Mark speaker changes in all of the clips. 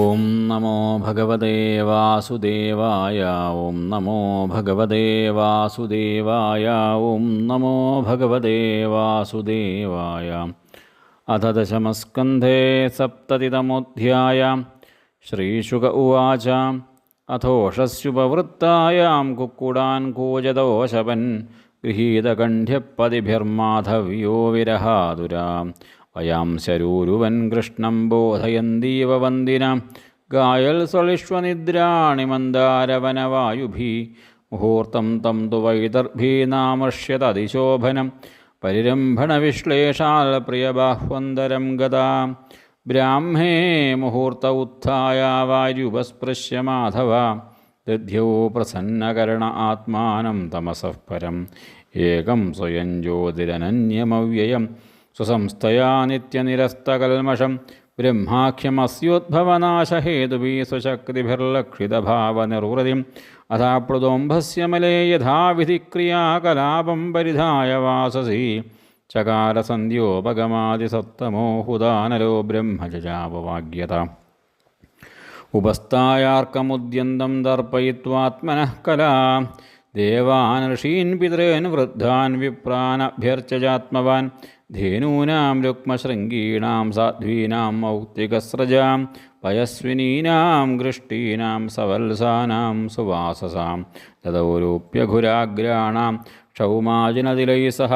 Speaker 1: ഓം നമോ ഭഗവതേ വാസുദേവായ ഓം നമോ ഭഗവതേ വാസുദേവായ ഓം നമോ ഭഗവതേ വാസുദേവായ. അഥ ദശമസ്കന്ധേ സപ്തതിതമോധ്യായ ശ്രീശുക ഉവാച അഥോഷസ്യുപവൃത്തായാം കുക്കുടാൻ കൂജദോശവൻ ഗൃഹീതകണ്ഠ്യപ്പതിഭിർമാധവ്യോ വിരഹാതുരാം. വയാം ശരൂരുവൻ കൃഷ്ണം ബോധയന്തീവ വന്ദിന ഗായൽ സളിഷ്വനിദ്രാണി മന്ദാരവനവായുഭി മുഹൂർത്തം തം തു വൈദർഭീനാമർഷ്യതതിശോഭനം പരിരംഭണവിശ്ലേഷാൽ പ്രിയബാഹ്വന്തരം ഗതാ ബ്രാഹ്മേ മുഹൂർത്ത ഉത്ഥായ വായുപസ്പൃശ്യ മാധവ ദധ്യോ പ്രസന്നകരണ ആത്മാനം തമസഃ പരം ഏകം സ്വയം ജ്യോതിരനന്യമവ്യയം സ്വസംസ്ഥയാ നിത്യനിരസ്തകൽമഷം ബ്രഹ്മാഖ്യമസ്യോദ്ഭവനാശഹേതുഭീ സ്വശക്തിഭിർലക്ഷിതഭാവനിർവൃതിം അഥാപ്ലുതോംഭസ്യ മലേ യഥാവിധിക്രിയാകലാപം പരിധായ വാസസി ചകാരസന്ധ്യോപഗമാതിസത്തമോഹുദാനലോ ഹുദാനലോ ബ്രഹ്മജാപവാഗ്യത ഉപസ്ഥായാർക്കമുദ്യന്തം ദർപ്പയിത്വാത്മനഃ കലാ ദേവാൻ ഋഷീൻ പിതॄൻ വൃദ്ധാൻ വിപ്രാനഭ്യർച്ചജാത്മവാൻ. ധേനൂനാം രുക്മശൃംഗീണാം സാധ്വീനാം മൗക്തികസ്രജാം പയസ്വിനീനാം ഗൃഷ്ടീനാം സവത്സാനാം സുവാസസാം. തദൗരൂപ്യഘുരാഗ്രാണാം ക്ഷൗമാജിനതിലൈ സഹ.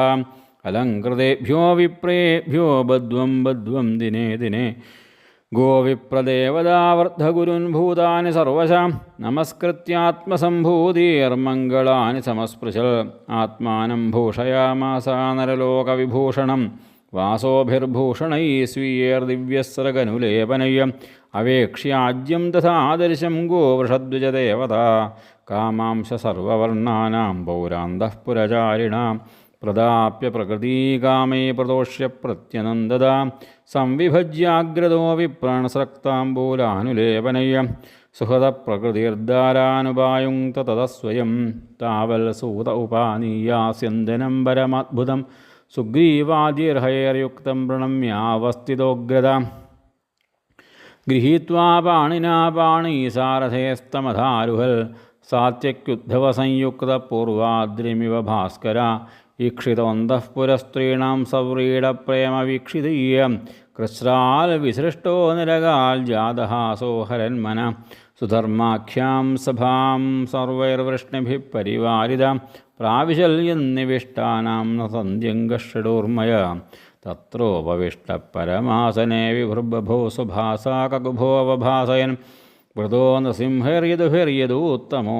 Speaker 1: അലങ്കൃതേഭ്യോ വിപ്രേഭ്യോ ബദ്വം ബദ്വം ദിനേ ദിനേ. ഗോവിപ്രദേവതാവർദ്ധഗുരുൻ ഭൂതാനി സർവശാം നമസ്കൃത്യാത്മസംഭൂതിർമംഗളാനി സമസ്പൃശൽ. ആത്മാനം ഭൂഷയാമാസാനരലോകവിഭൂഷണം വാസോഭിർഭൂഷണൈ സ്വീയേർദിവ്യസ്രഗനുലേപനയ്യം അവേക്ഷ്യാജ്യം തഥാദർശം ഗോവൃഷദ്വിജദേവത കാമാംശ സർവവർണാനാം പൗരാന്തഃ പുരചാരിണാം. പ്രദാപ്യ പ്രകൃതീകാമേ പ്രദോഷ്യ പ്രത്യനന്ദത. സംവിഭജ്യാഗ്രതോ വിപ്രാണസ്രക്താംബൂലാനുലേപനയ്യ. സുഹൃതപ്രകൃതിർദ്ധാരാനുപായുങ്ക്ത തതസ്വയം താവൽ സൂത ഉപാനീയാസ്യന്തനം പരമദ്ഭുതം. സുഗ്രീവാദിർഹയർയുക്തം പ്രണമ്യാവസ്ഥിതോഗ്രത ഗൃഹീത്വാ പാണിനാ പാണീസാരഥേസ്തമധാരുഹൽ സാത്യക്യുദ്ധവസംയുക്തപൂർവാദ്രിമിവ ഭാസ്കര. ഈക്ഷിതോന്തഃ പുരസ്ത്രീണാം സവ്രീഡപ്രേമവീക്ഷിതീയ കൃശ്രാൽ വിസൃഷ്ടോ നിരകാൽ ജാതഹാസോഹരന്മന സുധർമാഖ്യാം സഭാം സർവൈർവൃഷ്ണിഭിः പരിവാരിത. പ്രാവിശല്യന്നിവിഷ്ടാനാം ന സന്ധ്യങ്കഷഡൂർമയ തത്രോപവിഷ്ടപരമാസനെ വിഭൃബഭോ സുഭാസാകുഭോവഭാസയൻ വൃതോ നൃസിംഹൈര്യദുഭിര്യദൂത്തമോ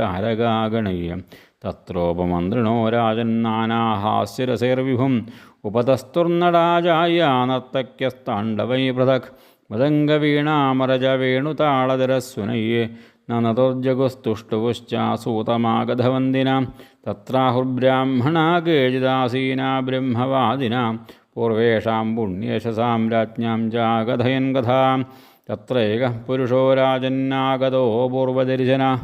Speaker 1: താരകാഗണീയം തത്രോപമന്ത്രിണോ രാജന്നാനാഹാസ്യരസൈർവിഭും ഉപതസ്തുർനടാജായ നർത്തക്യസ്താണ്ഡവൈ പൃഥക്. മൃദംഗവീണാമരജവേണുതാളധരസ്വനയ്യേ നനതുർജഗുസ്തുഷ്ടുവുശ്ചാസൂതമാഗധവന്ദിനാം തത്രാഹുർബ്രാഹ്മണാ കേചിദാസീനാ ബ്രഹ്മവാദിന പൂർവേഷാം പുണ്യേശസാം രാജ്ഞാം ജാഗധയൻ കഥാം തത്രൈക പുരുഷോ രാജന്നാഗതോ പൂർവദർശന.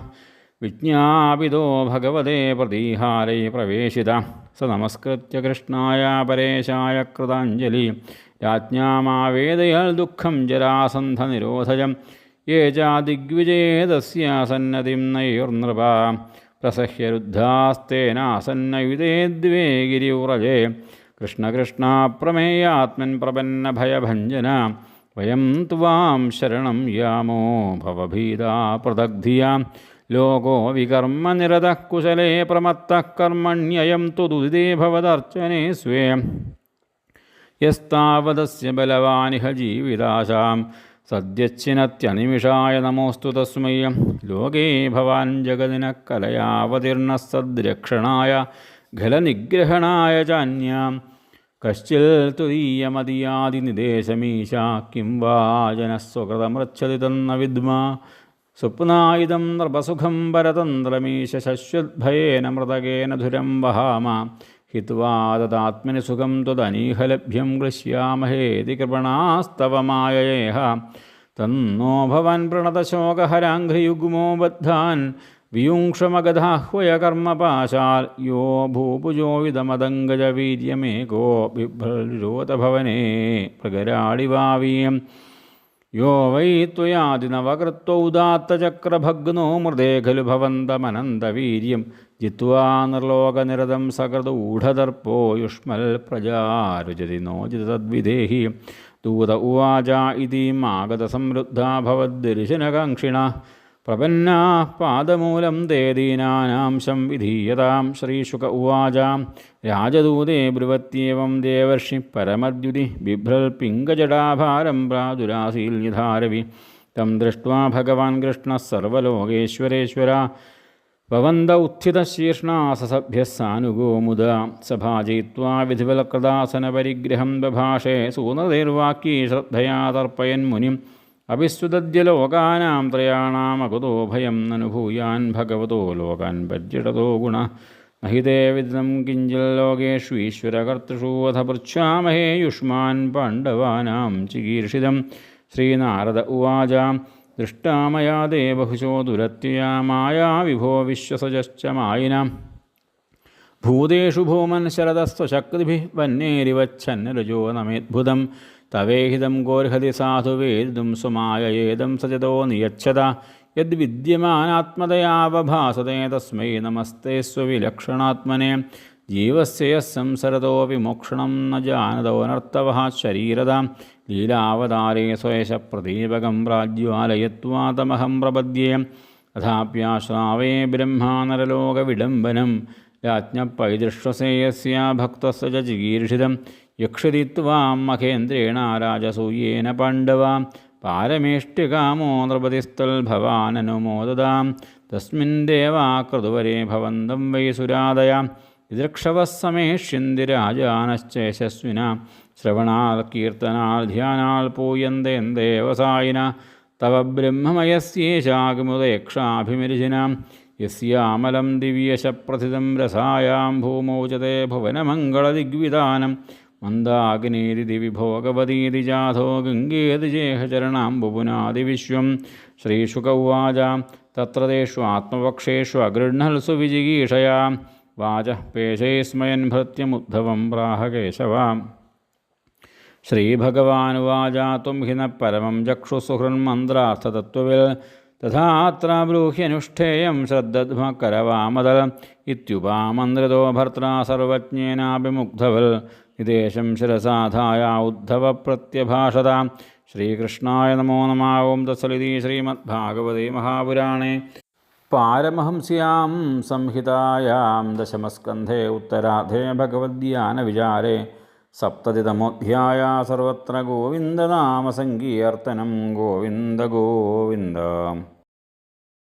Speaker 1: വിജ്ഞാപിതോ ഭഗവതേ പ്രതീഹാരൈ പ്രവേശിത. സ നമസ്കൃത്യ കൃഷ്ണായ പരേശായ കൃതാഞ്ജലി. രാജ്ഞാമാവേദയാൽ ദുഃഖം ജരാസന്ധ നിരോധയം യേ ചാദിഗ്വിജേതസ്യ സന്നതിം നൈർനൃപ. പ്രസഹ്യരുദ്ധാസ്തേനാസന്നയുതേ ദ്വേ ഗിരിവ്രജേ. കൃഷ്ണകൃഷ്ണ പ്രമേയാത്മൻ പ്രപന്നഭയഭഞ്ജന वयं त्वां शरणं यामो भवभीदा पृथग्धिया लोको विकर्मनिरतः कुशले प्रमत्तः कर्मण्ययं तु दुदिदे भवदर्चने स्वे। यस्तावदस्य बलवानिह जीविताशां। सद्यच्छिनत्यनिमिषाय नमोऽस्तु तस्मै। लोके भवान् जगदिनः कलयावतीर्णः सद्रक्षणाय, घलनिग्रहणाय चान्याम्। കശ്ചിൽ തുരീയമതിയാദിനിദേശമീശ കിം വാ ജനസ്വകൃതമൃച്ഛതി തന്ന വിദ്മ. സ്വപ്നായുധം നൃപസുഖം പരതന്ത്രമീശ ശശ്വദ്ഭയേന മൃതകേന ധുരം വഹാമ. ഹിത്വാ സുഖം ത്വദനീഹലഭ്യം ഗൃശ്യാമഹേതി കൃപണാസ്തവമായേഹ തന്നോ ഭവൻ പ്രണതശോകഹരാഘ്രിയുഗ്മോ ബദ്ധാൻ വിയുങ്ക്ഷമഗധാഹ്വയ കർമ്മപാശാൽ യോ ഭൂപുജോ വിതമദങ്കജവീര്യമേകോ ബിഭ്രരോതഭവനേ പ്രകരാളിവാവീയം യോ വൈ ത്വയാദിനവകൃത്വൗദാത്തചക്രഭഗ്നോ മൃദേ ഖലു ഭവന്തമനന്തവീര്യം. ജിത്വാ നിർലോകനിരതം സകൃതൂഢദർപ്പോ യുഷ്മൽ പ്രജാരുചതി നോജിത തദ്വിദേഹി ദൂത ഉവാച ഭവദ്ദർശനകാംക്ഷിണ പ്രപന്നാ പാദമൂലം തേ ദീനാനാംശം വിധീയതാം ശ്രീശുക ഉവാചാം. രാജദൂതേ ബ്രുവത്യേവം ദേവർഷി പരമദ്യുതി ബിഭ്രൽ പിംഗജടാഭാരം പ്രാദുരാസീൽ യഥാരവി. തം ദൃഷ്ട്വാ ഭഗവാൻ കൃഷ്ണ സർവലോകേശ്വരേശ്വര. ഭവന്ത ഉത്ഥിതശീർഷ്ണാസഭ്യ സാനുഗോ മുദ. സഭാജയിത്വാ വിധിവലകൃതാസനപരിഗ്രഹം ബഭാഷേ. സൂനതൈർവാക്യീ ശ്രദ്ധയാ തർപ്പയൻ മുനിം. അഭിസ്തുതദ്യ ലോകാനാം ത്രയാണാമകുതോ ഭയം നനുഭൂയാൻ ഭഗവതോ ലോകാൻ പര്യടതോ ഗുണ. നഹിതേ വിദിതം കിഞ്ചിൽ ലോകേഷു ഈശ്വരകർത്തൃഷു അഥ പൃച്ഛാമഹേ യുഷ്മാൻ പാണ്ഡവാനാം ചികീർഷിതം. ശ്രീനാരദ ഉവാച ദൃഷ്ടാമയാ ദേവഹുശോ ദുരത്യയാ മായാ വിഭോ വിശ്വസജശ്ച മായിനാം. ഭൂതേഷു ഭൂമൻ ശരതസ്വശക്തിഭിः വന്നേരിവച്ഛന്നരുജോ നമേദ്ഭുതം. തവേഹിതം ഗോർഹതി സാധു വേദിതും സുമായയേദം സജതോ നിയച്ഛത. യദ്വിദ്യമാനാത്മതയാവഭാസതേ തസ്മൈ നമസ്തേ സ്വവിലക്ഷണാത്മനെ. ജീവസ്യ യः സംസരതോ വിമോക്ഷണം ന ജാനതോനർത്തവ ശരീരത. ലീലാവതാരേ സ്വയശ പ്രദീപകം പ്രാജ്വാലയത്വാതമഹം പ്രപദ്യേ. അഥാപ്യാശ്രാവേ ബ്രഹ്മാനരലോകവിഡംബനം. രാജ്ഞപ്പൈദൃഷ്ടസേയസ്യ ഭക്തസ്യ ച ചികീർഷിതം യക്ഷതി ത്വാം മഹേന്ദ്രേണ രാജസൂയേന പാണ്ഡവ. പാരമേഷ്ടികാമോ നൃപതിസ്ഥൽ ഭവാനനുമോദതാം. തസ്മിൻ ദേവാകൃതുവരെ ഭവന്തം വൈ സുരാദയ വിദൃക്ഷവः സമേഷ്യന്തി രാജാനശ്ചയശസ്വിന ശ്രവണാൽ കീർത്തനാൽ ധ്യാനാൽ പൂയന്തേൻ ദേവസായിന തവ ബ്രഹ്മമയസ്യേഷാകിമുദയക്ഷാഭിമിരിജിനാം യസ്യാമലം ദിവ്യശപ്രഥിതം രസായാം ഭൂമൗ ച തേ ഭുവനമംഗളദിഗ്വിധാനം. മന്ദാഗ്നീതി വിഭോഗവതീതി ജാഥോ ഗംഗേതി ചേഹചരണാംബുപുനാതി വിശ്വം. ശ്രീശുക ഉവാച തത്ര തേഷു ആത്മപക്ഷേഷു അഗൃഹൽസു വിജിഗീഷയാ. വാച പേശൈസ്മയൻ ഭൃത്യമുദ്ധവം പ്രാഹകേശവാം. ശ്രീഭഗവാനുവാച ത്വം ഹി ന പരമം ചക്ഷുസുഹൃന്മന്ത്രാർത്ഥതത്വവിൽ തഥാത്ര ബ്രൂഹ്യനുഷ്ഠേയം ശ്രദ്ധധ്മകരവാമതൽ ഇത്യുപാമന്ത്രിതോ ഭർത്താ സർവജ്ഞേനാഭിമുഗ്ധവൽ. നിദേശം ശിരസാധായ ഉദ്ധവ പ്രത്യഭാഷത ശ്രീകൃഷ്ണായ നമോ നമ. ഓം തത്സലിതി ശ്രീമദ്ഭാഗവതേ മഹാപുരാണേ. പാരമഹംസ്യാം സംഹിതായാം ദശമസ്കന്ധേ ഉത്തരാധേ ഭഗവദ്ധ്യാനവിചാരേ. സപ്തതിതമോധ്യായ സർവത്ര ഗോവിന്ദനാമസങ്കീർത്തനം ഗോവിന്ദ ഗോവിന്ദ.